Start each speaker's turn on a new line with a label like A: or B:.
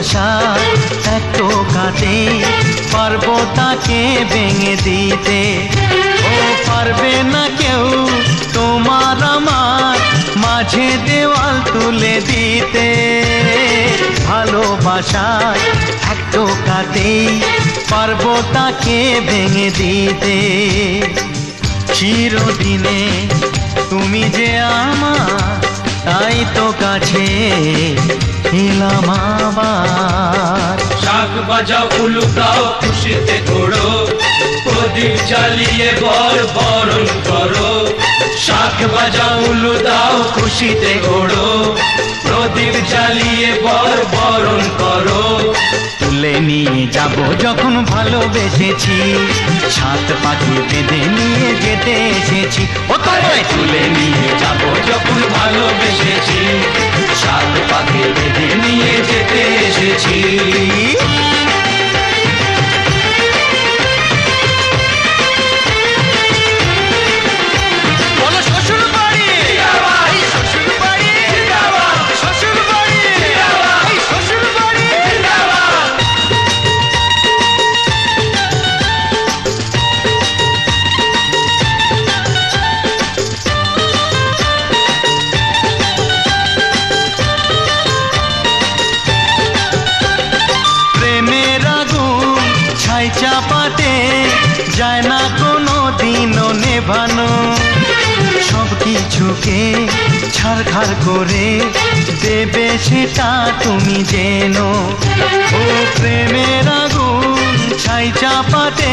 A: ভালোবাসা এত কাটে পারব তাকে ভেঙে দিতে। ও পারবে না কেউ তোমার আমার মাঝে দেওয়াল তুলে দিতে। ভালোবাসা, এত কাটে পারব তাকে ভেঙে দিতে। চিরদিনে তুমি যে আমার, তাই তো কাছে। এলাম আবার।
B: শাক বাজাও উলুকাও খুশিতে ঘোড়ো প্রদীপ জ্বালিয়ে বর বরণ করো। শাক বাজাও উলু দাও খুশিতে ঘোড়ো প্রদীপ জ্বালিয়ে বর বরণ করো।
A: তুলে নিয়ে যাব যখন ভালোবেসেছি। সাত পাখি বেঁধে নিয়ে যেতে এসেছি। ও তোমায়
B: তুলে নিয়ে যাব যখন ভালোবেসেছি। সাত পাখি নিয়ে যেতে এসেছি।
A: চাপাতে যায় না কোনো দিনও নেভানো। সব কিছুকে ছাড়খাড় করে দেবে সেটা তুমি যেন ও প্রেমের আগুন ছাই চাপাতে